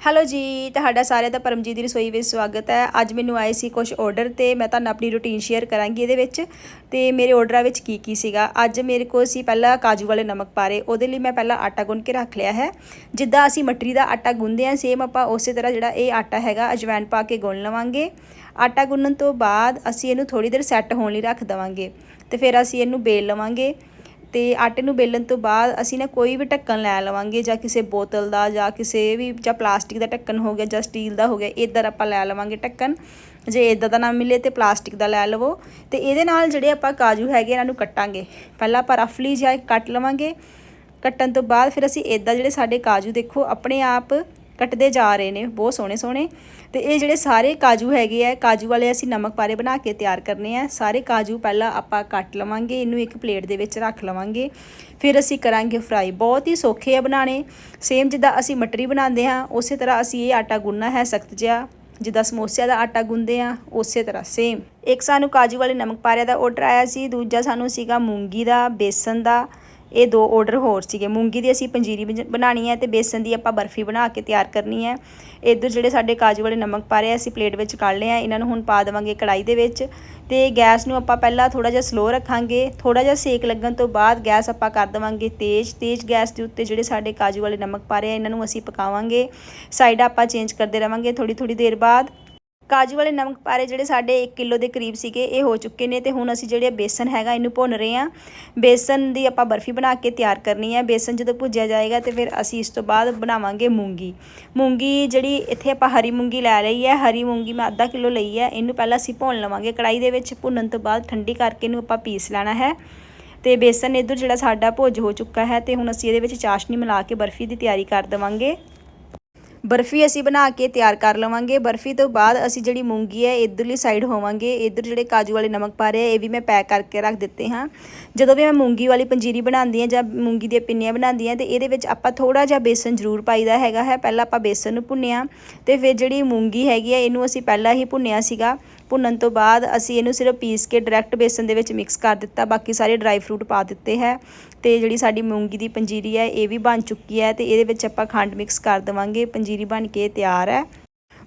Hello ਜੀ, ਤੁਹਾਡਾ ਸਾਰਿਆਂ ਦਾ ਪਰਮਜੀਤ ਦੀ ਰਸੋਈ ਵਿੱਚ ਸਵਾਗਤ ਹੈ। ਅੱਜ ਮੈਨੂੰ ਆਏ ਸੀ ਕੁਝ ਆਰਡਰ ਤੇ, ਮੈਂ ਤੁਹਾਨੂੰ ਆਪਣੀ ਰੁਟੀਨ ਸ਼ੇਅਰ ਕਰਾਂਗੀ ਇਹਦੇ ਵਿੱਚ। ਤੇ ਮੇਰੇ ਆਰਡਰਾਂ ਵਿੱਚ ਕੀ ਕੀ ਸੀਗਾ? ਅੱਜ ਮੇਰੇ ਕੋਲ ਸੀ ਪਹਿਲਾਂ ਕਾਜੂ ਵਾਲੇ ਨਮਕ ਪਾਰੇ, ਉਹਦੇ ਲਈ ਮੈਂ ਪਹਿਲਾਂ ਆਟਾ ਗੁੰਨ ਕੇ ਰੱਖ ਲਿਆ ਹੈ। ਜਿੱਦਾਂ ਅਸੀਂ ਮਟਰੀ ਦਾ ਆਟਾ ਗੁੰਨਦੇ ਹਾਂ ਸੇਮ ਆਪਾਂ ਉਸੇ ਤਰ੍ਹਾਂ ਜਿਹੜਾ ਇਹ ਆਟਾ ਹੈਗਾ, ਅਜਵਾਇਣ ਪਾ ਕੇ ਗੁੰਨ ਲਵਾਂਗੇ। ਆਟਾ ਗੁੰਨਣ ਤੋਂ ਬਾਅਦ ਅਸੀਂ ਇਹਨੂੰ ਥੋੜੀ ਦੇਰ ਸੈੱਟ ਹੋਣ ਲਈ ਰੱਖ ਦੇਵਾਂਗੇ। ਤੇ ਫਿਰ ਅਸੀਂ ਇਹਨੂੰ ਬੇਲ ਲਵਾਂਗੇ। ਤੇ ਆਟੇ ਨੂੰ ਬੇਲਣ ਤੋਂ ਬਾਅਦ ਅਸੀਂ ਨਾ ਕੋਈ ਵੀ ਢੱਕਣ ਲੈ ਲਵਾਂਗੇ, ਜਾਂ ਕਿਸੇ ਬੋਤਲ ਦਾ, ਜਾਂ ਕਿਸੇ ਵੀ, ਜਾਂ ਪਲਾਸਟਿਕ ਦਾ ਢੱਕਣ ਹੋ ਗਿਆ, ਜਾਂ ਸਟੀਲ ਦਾ ਹੋ ਗਿਆ, ਇਧਰ ਆਪਾਂ ਲੈ ਲਵਾਂਗੇ ਢੱਕਣ। ਜੇ ਇਦਾਂ ਦਾ ਨਾ ਮਿਲੇ ਤੇ ਪਲਾਸਟਿਕ ਦਾ ਲੈ ਲਵੋ। ਤੇ ਇਹਦੇ ਨਾਲ ਜਿਹੜੇ ਆਪਾਂ ਕਾਜੂ ਹੈਗੇ ਇਹਨਾਂ ਨੂੰ ਕੱਟਾਂਗੇ। ਪਹਿਲਾਂ ਆਪਾਂ ਰਫਲੀ ਜਿਹਾ ਕੱਟ ਲਵਾਂਗੇ। ਕੱਟਣ ਤੋਂ ਬਾਅਦ ਫਿਰ ਅਸੀਂ ਇਦਾਂ ਜਿਹੜੇ ਸਾਡੇ ਕਾਜੂ ਦੇਖੋ, ਆਪਣੇ ਆਪ ਕੱਟਦੇ ਜਾ ਰਹੇ ਨੇ, ਬਹੁਤ ਸੋਹਣੇ ਸੋਹਣੇ। ਤੇ ਇਹ ਜਿਹੜੇ ਸਾਰੇ ਕਾਜੂ ਹੈਗੇ ਆ, ਕਾਜੂ ਵਾਲੇ ਅਸੀਂ ਨਮਕ ਪਾਰੇ ਬਣਾ ਕੇ ਤਿਆਰ ਕਰਨੇ ਆ। ਸਾਰੇ ਕਾਜੂ ਪਹਿਲਾਂ ਆਪਾਂ ਕੱਟ ਲਵਾਂਗੇ, ਇਹਨੂੰ ਇੱਕ ਪਲੇਟ ਦੇ ਵਿੱਚ ਰੱਖ ਲਵਾਂਗੇ। ਫਿਰ ਅਸੀਂ ਕਰਾਂਗੇ ਫਰਾਈ। ਬਹੁਤ ਹੀ ਸੌਖੇ ਆ ਬਣਾਣੇ ਸੇਮ ਜਿੱਦਾਂ ਅਸੀਂ ਮਟਰੀ ਬਣਾਉਂਦੇ ਹਾਂ, ਉਸੇ ਤਰ੍ਹਾਂ ਅਸੀਂ ਇਹ ਆਟਾ ਗੁੰਨਣਾ ਹੈ ਸਖਤ ਜਿਹਾ। ਜਿੱਦਾਂ ਸਮੋਸਿਆਂ ਦਾ ਆਟਾ ਗੁੰਨਦੇ ਆ ਉਸੇ ਤਰ੍ਹਾਂ ਸੇਮ ਇੱਕ ਸਾਨੂੰ ਕਾਜੂ ਵਾਲੇ ਨਮਕ ਪਾਰਿਆਂ ਦਾ ਆਰਡਰ ਆਇਆ ਸੀ, ਦੂਜਾ ਸਾਨੂੰ ਸੀਗਾ ਮੂੰਗੀ ਦਾ, ਬੇਸਨ ਦਾ। ਇਹ ਦੋ ਆਰਡਰ ਹੋਰ ਸੀਗੇ। ਮੂੰਗੀ ਦੀ ਅਸੀਂ ਪੰਜੀਰੀ ਬਜ- ਬਣਾਉਣੀ ਹੈ ਤੇ ਬੇਸਨ ਦੀ ਆਪਾਂ ਬਰਫੀ ਬਣਾ ਕੇ ਤਿਆਰ ਕਰਨੀ ਹੈ। ਇੱਧਰ ਜਿਹੜੇ ਸਾਡੇ ਕਾਜੂ ਵਾਲੇ ਨਮਕ ਪਾ ਰਹੇ ਆ, ਅਸੀਂ ਪਲੇਟ ਵਿੱਚ ਕੱਢ ਲਏ ਆ ਇਹਨਾਂ ਨੂੰ ਹੁਣ ਪਾ ਦੇਵਾਂਗੇ ਕੜਾਈ ਦੇ ਵਿੱਚ ਤੇ ਗੈਸ ਨੂੰ ਆਪਾਂ ਪਹਿਲਾਂ ਥੋੜਾ ਜਿਹਾ ਸਲੋ ਰੱਖਾਂਗੇ। ਥੋੜਾ ਜਿਹਾ ਸੇਕ ਲੱਗਣ ਤੋਂ ਬਾਅਦ ਗੈਸ ਆਪਾਂ ਕਰ ਦੇਵਾਂਗੇ ਤੇਜ਼। ਤੇਜ਼ ਗੈਸ ਦੇ ਉੱਤੇ ਜਿਹੜੇ ਸਾਡੇ ਕਾਜੂ ਵਾਲੇ ਨਮਕ ਪਾ ਰਹੇ ਆ, ਇਹਨਾਂ ਨੂੰ ਅਸੀਂ ਪਕਾਵਾਂਗੇ। ਸਾਈਡ ਆਪਾਂ ਚੇਂਜ ਕਰਦੇ ਰਵਾਂਗੇ ਥੋੜੀ ਥੋੜੀ ਦੇਰ ਬਾਅਦ। ਕਾਜੂ ਵਾਲੇ ਨਮਕ ਪਾਰੇ ਜਿਹੜੇ ਸਾਡੇ 1 ਕਿਲੋ ਦੇ ਕਰੀਬ ਸੀਗੇ, ਇਹ ਹੋ ਚੁੱਕੇ ਨੇ ਤੇ ਹੁਣ ਅਸੀਂ ਜਿਹੜੇ ਬੇਸਨ ਹੈਗਾ, ਇਹਨੂੰ ਭੁੰਨ ਰਹੇ ਆ ਬੇਸਨ ਦੀ ਆਪਾਂ ਬਰਫੀ ਬਣਾ ਕੇ ਤਿਆਰ ਕਰਨੀ ਹੈ। ਬੇਸਨ ਜਦੋਂ ਭੁੱਜਿਆ ਜਾਏਗਾ ਤੇ ਫਿਰ ਅਸੀਂ ਇਸ ਤੋਂ ਬਾਅਦ ਬਣਾਵਾਂਗੇ ਮੂੰਗੀ। ਮੂੰਗੀ ਜਿਹੜੀ ਇੱਥੇ ਆਪਾਂ ਹਰੀ ਮੂੰਗੀ ਲੈ ਲਈ ਹੈ। ਹਰੀ ਮੂੰਗੀ ਮੈਂ ਅੱਧਾ ਕਿਲੋ ਲਈ ਹੈ। ਇਹਨੂੰ ਪਹਿਲਾਂ ਅਸੀਂ ਭੁੰਨ ਲਵਾਂਗੇ। ਕੜਾਈ ਦੇ ਵਿੱਚ ਭੁੰਨਣ ਤੋਂ ਬਾਅਦ ਠੰਡੀ ਕਰਕੇ ਇਹਨੂੰ ਆਪਾਂ ਪੀਸ ਲੈਣਾ ਹੈ। ਤੇ ਬੇਸਨ ਇੱਧਰ ਜਿਹੜਾ ਸਾਡਾ ਭੁੱਜ ਹੋ ਚੁੱਕਾ ਹੈ ਤੇ ਹੁਣ ਅਸੀਂ ਇਹਦੇ ਵਿੱਚ ਚਾਸ਼ਨੀ ਮਿਲਾ ਕੇ ਬਰਫੀ ਦੀ ਤਿਆਰੀ ਕਰ ਦੇਵਾਂਗੇ। ਬਰਫੀ ਅਸੀਂ ਬਣਾ ਕੇ ਤਿਆਰ ਕਰ ਲਵਾਂਗੇ। ਬਰਫੀ ਤੋਂ ਬਾਅਦ ਅਸੀਂ ਜਿਹੜੀ ਮੂੰਗੀ ਹੈ, ਇਧਰਲੀ ਸਾਈਡ ਹੋਵਾਂਗੇ। ਇਧਰ ਜਿਹੜੇ ਕਾਜੂ ਵਾਲੇ ਨਮਕ ਪਾ ਰਹੇ ਆ, ਇਹ ਵੀ ਮੈਂ ਪੈਕ ਕਰਕੇ ਰੱਖ ਦਿੱਤੇ ਹਾਂ। ਜਦੋਂ ਵੀ ਮੈਂ ਮੂੰਗੀ ਵਾਲੀ ਪੰਜੀਰੀ ਬਣਾਉਂਦੀ ਹਾਂ ਜਾਂ ਮੂੰਗੀ ਦੀਆਂ ਪਿੰਨੀਆਂ ਬਣਾਉਂਦੀ ਹਾਂ, ਤੇ ਇਹਦੇ ਵਿੱਚ ਆਪਾਂ ਥੋੜਾ ਜਿਹਾ ਬੇਸਨ ਜ਼ਰੂਰ ਪਾਈਦਾ ਹੈਗਾ ਹੈ। ਪਹਿਲਾਂ ਆਪਾਂ ਬੇਸਨ ਨੂੰ ਭੁੰਨਿਆ, ਤੇ ਫਿਰ ਜਿਹੜੀ ਮੂੰਗੀ ਹੈਗੀ ਹੈ, ਇਹਨੂੰ ਅਸੀਂ ਪਹਿਲਾਂ ਹੀ ਭੁੰਨਿਆ ਸੀਗਾ। ਭੁੰਨਣ ਤੋਂ ਬਾਅਦ ਅਸੀਂ ਇਹਨੂੰ ਸਿਰਫ ਪੀਸ ਕੇ ਡਾਇਰੈਕਟ ਬੇਸਨ ਦੇ ਵਿੱਚ ਮਿਕਸ ਕਰ ਦਿੱਤਾ। ਬਾਕੀ ਸਾਰੇ ਡਰਾਈ ਫਰੂਟ ਪਾ ਦਿੱਤੇ ਹੈ ਤੇ ਜਿਹੜੀ ਸਾਡੀ ਮੂੰਗੀ ਦੀ ਪੰਜੀਰੀ ਹੈ, ਇਹ ਵੀ ਬਣ ਚੁੱਕੀ ਹੈ ਤੇ ਇਹਦੇ ਵਿੱਚ ਆਪਾਂ ਖੰਡ ਮਿਕਸ ਕਰ ਦੇਵਾਂਗੇ। ਪੰਜੀਰੀ ਬਣ ਕੇ ਤਿਆਰ ਹੈ।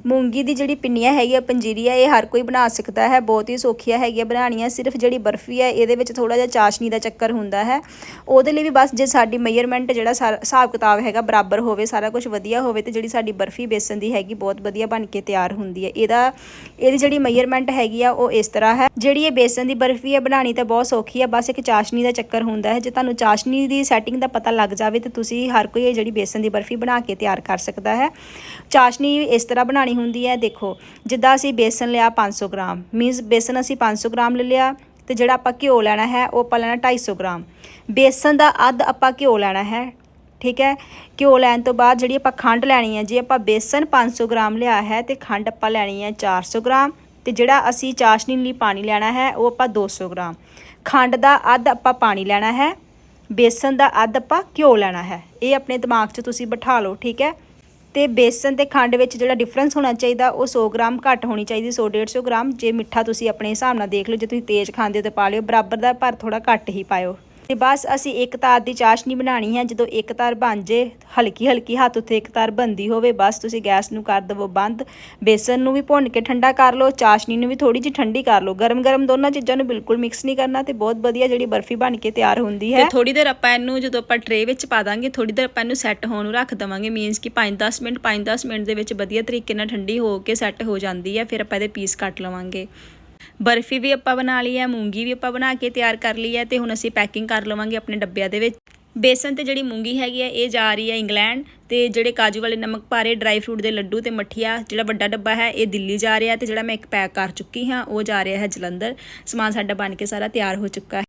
ਮੂੰਗੀ ਦੀ ਜਿਹੜੀ ਪਿੰਨੀਆਂ ਹੈਗੀਆਂ ਪੰਜੀਰੀ ਆ ਇਹ ਹਰ ਕੋਈ ਬਣਾ ਸਕਦਾ ਹੈ। ਬਹੁਤ ਹੀ ਸੌਖੀਆਂ ਹੈਗੀਆਂ ਬਣਾਉਣੀਆਂ। ਸਿਰਫ ਜਿਹੜੀ ਬਰਫੀ ਹੈ, ਇਹਦੇ ਵਿੱਚ ਥੋੜਾ ਜਿਹਾ ਚਾਸ਼ਨੀ ਦਾ ਚੱਕਰ ਹੁੰਦਾ ਹੈ। ਉਹਦੇ ਲਈ ਵੀ ਬਸ ਜੇ ਸਾਡੀ ਮੇਜਰਮੈਂਟ ਜਿਹੜਾ ਸਾਰਾ ਹਿਸਾਬ ਕਿਤਾਬ ਹੈਗਾ ਬਰਾਬਰ ਹੋਵੇ, ਸਾਰਾ ਕੁਝ ਵਧੀਆ ਹੋਵੇ, ਤੇ ਜਿਹੜੀ ਸਾਡੀ ਬਰਫੀ ਬੇਸਨ ਦੀ ਹੈਗੀ, ਬਹੁਤ ਵਧੀਆ ਬਣ ਕੇ ਤਿਆਰ ਹੁੰਦੀ ਹੈ। ਇਹਦਾ, ਇਹਦੀ ਜਿਹੜੀ ਮੇਜਰਮੈਂਟ ਹੈਗੀ ਆ, ਉਹ ਇਸ ਤਰ੍ਹਾਂ ਹੈ। ਜਿਹੜੀ ਇਹ ਬੇਸਨ ਦੀ ਬਰਫੀ ਹੈ ਬਣਾਣੀ ਤਾਂ ਬਹੁਤ ਸੌਖੀ ਹੈ। ਬਸ ਇੱਕ ਚਾਸ਼ਨੀ ਦਾ ਚੱਕਰ ਹੁੰਦਾ ਹੈ। ਜੇ ਤੁਹਾਨੂੰ ਚਾਸ਼ਨੀ ਦੀ ਸੈਟਿੰਗ ਦਾ ਪਤਾ ਲੱਗ ਜਾਵੇ, ਤੇ ਤੁਸੀਂ ਹਰ ਕੋਈ ਇਹ ਜਿਹੜੀ ਬੇਸਨ ਦੀ ਬਰਫੀ ਬਣਾ ਕੇ ਤਿਆਰ ਕਰ ਸਕਦਾ ਹੈ। ਚਾਸ਼ਨੀ ਇਸ ਤਰ੍ਹਾਂ ਬਣਾਣੀ ਹੁੰਦੀ ਹੈ, ਦੇਖੋ, ਜਿੱਦਾਂ ਅਸੀਂ ਬੇਸਨ ਲਿਆ 500 ਗ੍ਰਾਮ ਮੀਨਸ ਬੇਸਨ ਅਸੀਂ 500 ਗ੍ਰਾਮ ਲੈ ਲਿਆ ਤੇ ਜਿਹੜਾ ਆਪਾਂ ਘਿਓ ਲੈਣਾ ਹੈ, ਉਹ ਆਪਾਂ ਲੈਣਾ 250 ਗ੍ਰਾਮ। ਬੇਸਨ ਦਾ ਅੱਧ ਆਪਾਂ ਘਿਓ ਲੈਣਾ ਹੈ, ਠੀਕ ਹੈ? ਘਿਓ ਲੈਣ ਤੋਂ ਬਾਅਦ ਜਿਹੜੀ ਆਪਾਂ ਖੰਡ ਲੈਣੀ ਹੈ, ਜੇ ਆਪਾਂ ਬੇਸਨ 500 ਗ੍ਰਾਮ ਲਿਆ ਹੈ ਤੇ ਖੰਡ ਆਪਾਂ ਲੈਣੀ ਹੈ 400 ਗ੍ਰਾਮ ਤੇ ਜਿਹੜਾ ਅਸੀਂ ਚਾਸ਼ਨੀ ਲਈ ਪਾਣੀ ਲੈਣਾ ਹੈ, ਉਹ ਆਪਾਂ 200 ਗ੍ਰਾਮ। ਖੰਡ ਦਾ ਅੱਧ ਆਪਾਂ ਪਾਣੀ ਲੈਣਾ ਹੈ, ਬੇਸਨ ਦਾ ਅੱਧ ਆਪਾਂ ਘਿਓ ਲੈਣਾ ਹੈ। ਇਹ ਆਪਣੇ ਦਿਮਾਗ 'ਚ ਤੁਸੀਂ ਬਿਠਾ ਲਓ, ਠੀਕ ਹੈ? ਤੇ ਬੇਸਨ ਤੇ ਖੰਡ ਵਿੱਚ ਜਿਹੜਾ ਡਿਫਰੈਂਸ ਹੋਣਾ ਚਾਹੀਦਾ, ਉਹ 100 ਗ੍ਰਾਮ ਘੱਟ ਹੋਣੀ ਚਾਹੀਦੀ 100 150 ਗ੍ਰਾਮ। ਜੇ ਮਿੱਠਾ ਤੁਸੀਂ ਆਪਣੇ ਹਿਸਾਬ ਨਾਲ ਦੇਖ ਲਓ, ਜੇ ਤੁਸੀਂ ਤੇਜ਼ ਖਾਂਦੇ ਹੋ ਤਾਂ ਪਾ ਲਿਓ, ਬਰਾਬਰ ਦਾ ਪਰ ਥੋੜਾ ਘੱਟ ਹੀ ਪਾਇਓ। ਤੇ ਬਸ ਅਸੀਂ ਇੱਕ ਤਾਰ ਦੀ ਚਾਸ਼ਨੀ ਬਣਾਣੀ ਹੈ। ਜਦੋਂ ਇੱਕ ਤਾਰ ਬਣ ਜੇ ਹਲਕੀ ਹਲਕੀ ਹੱਥ ਉੱਤੇ ਇੱਕ ਤਾਰ ਬੰਦੀ ਹੋਵੇ, ਬਸ ਤੁਸੀਂ ਗੈਸ ਨੂੰ ਕਰ ਦੇਵੋ ਬੰਦ। ਬੇਸਨ ਨੂੰ ਵੀ ਭੁੰਨ ਕੇ ਠੰਡਾ ਕਰ ਲਓ, ਚਾਸ਼ਨੀ ਨੂੰ ਵੀ ਥੋੜੀ ਜਿਹੀ ਠੰਡੀ ਕਰ ਲਓ। ਗਰਮ ਗਰਮ ਦੋਨਾਂ ਚੀਜ਼ਾਂ ਨੂੰ ਬਿਲਕੁਲ ਮਿਕਸ ਨਹੀਂ ਕਰਨਾ ਤੇ ਬਹੁਤ ਵਧੀਆ ਜਿਹੜੀ ਬਰਫੀ ਬਣ ਕੇ ਤਿਆਰ ਹੁੰਦੀ ਹੈ। ਤੇ ਥੋੜੀ ਦੇਰ ਆਪਾਂ ਇਹਨੂੰ ਜਦੋਂ ਆਪਾਂ ਟਰੇ ਵਿੱਚ ਪਾ ਦਾਂਗੇ ਥੋੜੀ ਦੇਰ ਆਪਾਂ ਇਹਨੂੰ ਸੈੱਟ ਹੋਣ ਨੂੰ ਰੱਖ ਦਵਾਂਗੇ। ਮੀਨਸ ਕਿ 5-10 ਮਿੰਟ 5-10 ਮਿੰਟ ਦੇ ਵਿੱਚ ਵਧੀਆ ਤਰੀਕੇ ਨਾਲ ਠੰਡੀ ਹੋ ਕੇ ਸੈੱਟ ਹੋ ਜਾਂਦੀ ਹੈ, ਫਿਰ ਆਪਾਂ ਇਹਦੇ ਪੀਸ ਕੱਟ ਲਵਾਂਗੇ। ਬਰਫੀ ਵੀ ਆਪਾਂ ਬਣਾ ਲਈ ਹੈ, ਮੂੰਗੀ ਵੀ ਆਪਾਂ ਬਣਾ ਕੇ ਤਿਆਰ ਕਰ ਲਈ ਹੈ ਤੇ ਹੁਣ ਅਸੀਂ ਪੈਕਿੰਗ ਕਰ ਲਵਾਂਗੇ ਆਪਣੇ ਡੱਬਿਆਂ ਦੇ ਵਿੱਚ। ਬੇਸਨ ਤੇ ਜਿਹੜੀ ਮੂੰਗੀ ਹੈਗੀ ਹੈ, ਇਹ ਜਾ ਰਹੀ ਹੈ ਇੰਗਲੈਂਡ ਤੇ ਜਿਹੜੇ ਕਾਜੂ ਵਾਲੇ ਨਮਕ ਪਾਰੇ ਡਰਾਈ ਫਰੂਟ ਦੇ ਲੱਡੂ ਤੇ ਮੱਠੀਆ, ਜਿਹੜਾ ਵੱਡਾ ਡੱਬਾ ਹੈ, ਇਹ ਦਿੱਲੀ ਜਾ ਰਿਹਾ ਤੇ ਜਿਹੜਾ ਮੈਂ ਇੱਕ ਪੈਕ ਕਰ ਚੁੱਕੀ ਹਾਂ, ਉਹ ਜਾ ਰਿਹਾ ਹੈ ਜਲੰਧਰ। ਸਮਾਨ ਸਾਡਾ ਬਣ ਕੇ ਸਾਰਾ ਤਿਆਰ ਹੋ ਚੁੱਕਾ ਹੈ।